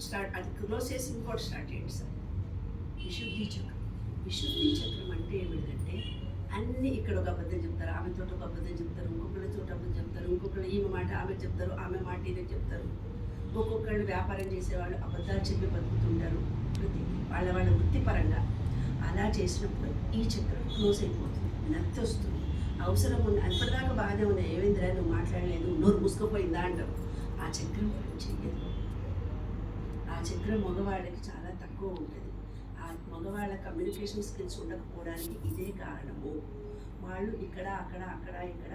Start అది close చేసి ఇంకోటి స్టార్ట్ చేయండి సార్. విశుద్ధి చక్రం. విశుద్ధి చక్రం అంటే ఏమిటంటే అన్నీ ఇక్కడ ఒక అబద్ధం చెప్తారు. ఆమె తోట ఒక అబద్ధం చెప్తారు. ఇంకొకళ్ళ తోట అబద్ధం చెప్తారు. ఇంకొకళ్ళు ఈమె మాట ఆమె చెప్తారు. ఆమె మాట ఇదే చెప్తారు. ఒక్కొక్కళ్ళు వ్యాపారం చేసేవాళ్ళు అబద్ధాలు చెప్పి బతుకుతుంటారు. ప్రతి వాళ్ళ వాళ్ళ వృత్తిపరంగా అలా చేసినప్పుడు ఈ చక్రం క్లోజ్ అయిపోతుంది. నత్తి వస్తుంది. అవసరం ఉన్న అప్పటిదాకా బాగానే ఉన్నాయి ఏమైందిరా? నువ్వు మాట్లాడలేదు. నోరు మూసుకుపోయిందా అంటారు. ఆ చక్రం పని చెయ్యదు. చక్రం మగవాళ్ళకి చాలా తక్కువ ఉంటుంది. ఆ మగవాళ్ళ కమ్యూనికేషన్ స్కిల్స్ ఉండకపోవడానికి ఇదే కారణము. వాళ్ళు ఇక్కడ అక్కడ అక్కడ ఇక్కడ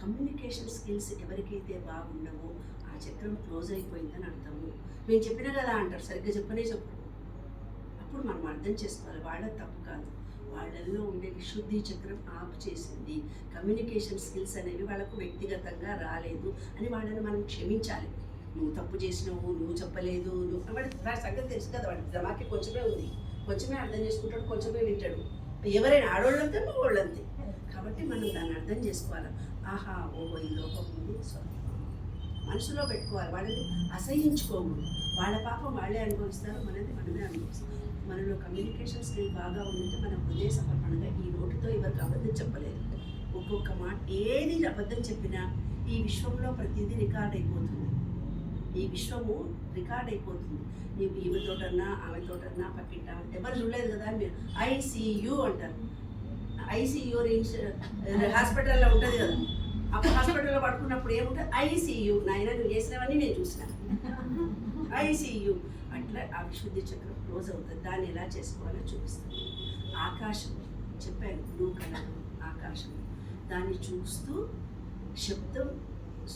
కమ్యూనికేషన్ స్కిల్స్ ఎవరికైతే బాగుండవో ఆ చక్రం క్లోజ్ అయిపోయిందని అర్థము. మేము చెప్పినా కదా అంటారు సరిగ్గా చెప్పనే చెప్పు అప్పుడు మనం అర్థం చేసుకోవాలి వాళ్ళ తప్పు కాదు. వాళ్ళల్లో ఉండే విశుద్ధి చక్రం ఆఫ్ చేసింది. కమ్యూనికేషన్ స్కిల్స్ అనేవి వాళ్ళకు వ్యక్తిగతంగా రాలేదు అని వాళ్ళని మనం క్షమించాలి. నువ్వు తప్పు చేసినావు నువ్వు చెప్పలేదు నువ్వు నా సంగతి తెలుసు కదా వాడి దిమాకి కొంచెమే ఉంది. కొంచెమే అర్థం చేసుకుంటాడు కొంచెమే వింటాడు. ఎవరైనా ఆడవాళ్ళంతే మగవాళ్ళంతే కాబట్టి మనం దాన్ని అర్థం చేసుకోవాలి. ఆహా ఓహో ఈ లోపం ఉంది మనసులో పెట్టుకోవాలి. వాళ్ళని అసహించుకోకూడదు. వాళ్ళ పాపం వాళ్ళే అనుభవిస్తారు మనది మనమే అనుభవిస్తాం మనలో కమ్యూనికేషన్ స్కిల్ బాగా ఉందంటే మన హృదయ సమర్పణగా ఈ నోటితో ఎవరికి అబద్ధం చెప్పలేదు. ఒక్కొక్క మాట ఏది అబద్ధం చెప్పినా ఈ విశ్వంలో ప్రతిదీ రికార్డ్ అయిపోతుంది. ఈ విశ్వము రికార్డ్ అయిపోతుంది. నీవు ఈమె తోటన్నా ఆమె తోటన్నా పక్కింట ఎవరు చూడలేదు కదా మీరు? ఐసీయూ అంటారు. ఐసీయూ హాస్పిటల్లో ఉంటుంది కదా. అప్పుడు హాస్పిటల్లో పడుకున్నప్పుడు ఏముంటుంది? ఐసీయూ. నాయన నువ్వు చేసినవన్నీ నేను చూసిన. ఐసీయూ. అట్లా ఆ విశుద్ధి చక్రం క్లోజ్ అవుతుంది. దాన్ని ఎలా చేసుకోవాలో చూపిస్తాను ఆకాశం. చెప్పాను బ్లూ కలర్ ఆకాశం. దాన్ని చూస్తూ శబ్దం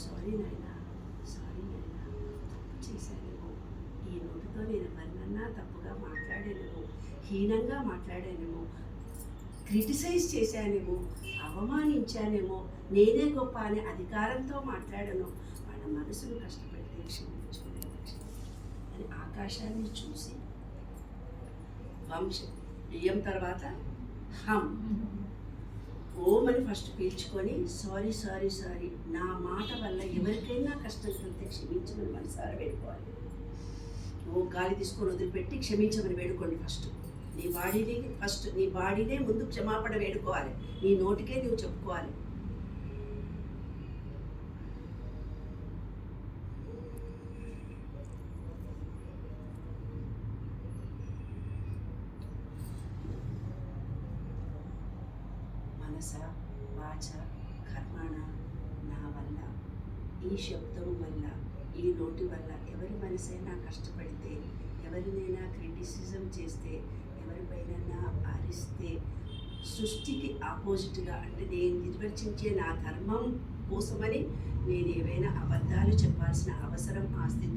సారీ నాయన సారీ నాయన. చేశానేమో ఈ నోటితో నేను ఎవరినన్నా తప్పుగా మాట్లాడానేమో హీనంగా మాట్లాడానేమో క్రిటిసైజ్ చేశానేమో అవమానించానేమో నేనే గొప్ప అనే అధికారంతో మాట్లాడను. వాళ్ళ మనసును కష్టపడితే క్షమించుకునే అని ఆకాశాన్ని చూసి వంశం బియ్యం తర్వాత హం. ఓమని ఫస్ట్ పీల్చుకొని సారీ సారీ సారీ నా మాట వల్ల ఎవరికైనా కష్టం కలిగితే క్షమించమని మనసారా వేడుకోవాలి. ఓ గాలి తీసుకొని వదిలిపెట్టి క్షమించమని వేడుకోండి ఫస్ట్ నీ బాడీని ఫస్ట్ నీ బాడీనే ముందు క్షమాపణ వేడుకోవాలి. నీ నోటికే నువ్వు చెప్పుకోవాలి. మనస వాచ కర్మణ నా వల్ల. ఈ శబ్దం వల్ల ఈ నోటి వల్ల ఎవరి మనసైనా కష్టపడితే ఎవరినైనా క్రిటిసిజం చేస్తే ఎవరిపైనైనా అరిస్తే సృష్టికి ఆపోజిట్గా అంటే నేను నిర్వచించే నా ధర్మం కోసమని నేను ఏవైనా అబద్ధాలు చెప్పాల్సిన అవసరం ఆస్తి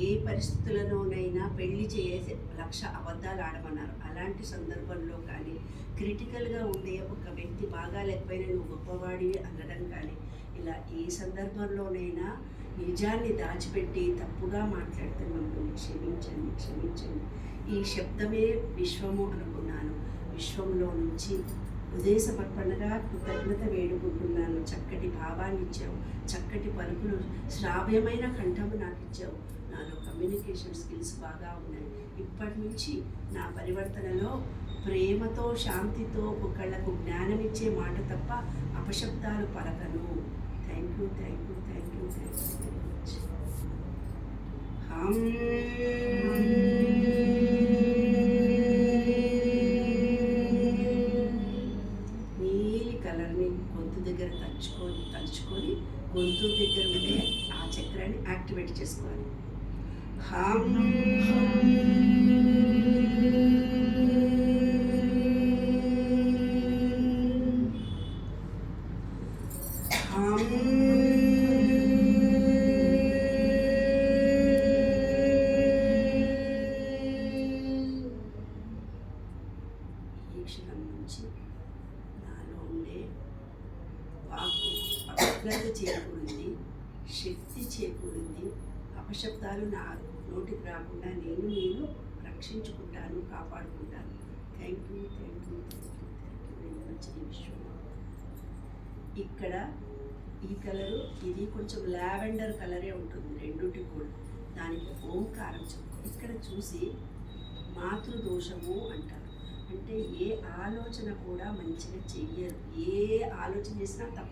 ఏ పరిస్థితులలోనైనా పెళ్ళి చేసే లక్ష అబద్ధాలు ఆడమన్నారు అలాంటి సందర్భంలో కానీ క్రిటికల్గా ఉండే ఒక వ్యక్తి బాగా లేకపోయినా నువ్వు గొప్పవాడివి అనడం కానీ ఇలా ఏ సందర్భంలోనైనా నిజాన్ని దాచిపెట్టి తప్పుగా మాట్లాడితే మమ్మల్ని క్షమించండి క్షమించండి. ఈ శబ్దమే విశ్వము అనుకున్నాను. విశ్వంలో నుంచి హృదయ సమర్పణగా కృతజ్ఞత వేడుకుంటున్నాను. చక్కటి భావాన్ని ఇచ్చావు. చక్కటి పలుకులు శ్రావ్యమైన కంఠము నాకు ఇచ్చావు. నాలో కమ్యూనికేషన్ స్కిల్స్ బాగా ఉన్నాయి. ఇప్పటి నుంచి నా పరివర్తనలో ప్రేమతో శాంతితో ఒకళ్ళకు జ్ఞానం ఇచ్చే మాట తప్ప అపశబ్దాలు పలకను. Thank you thank you thank you thank you very much గొంతు దగ్గర ఉండే ఆ చక్రాన్ని యాక్టివేట్ చేసుకోవాలి. హమ్ పవిత్రత చేకూరింది శక్తి చేకూరింది అపశబ్దాలు నా నోటికి రాకుండా నేను నేను రక్షించుకుంటాను కాపాడుకుంటాను. Thank you thank you thank you thank you very much విషయం ఇక్కడ ఈ కలరు ఇది కొంచెం లావెండర్ కలరే ఉంటుంది రెండుటి కూడా. దానికి ఓంకారం చెప్తారు. ఇక్కడ చూసి మాతృదోషము అంటారు. అంటే ఏ ఆలోచన కూడా మంచిగా చెయ్యరు. ఏ ఆలోచన చేసినా తప్పు.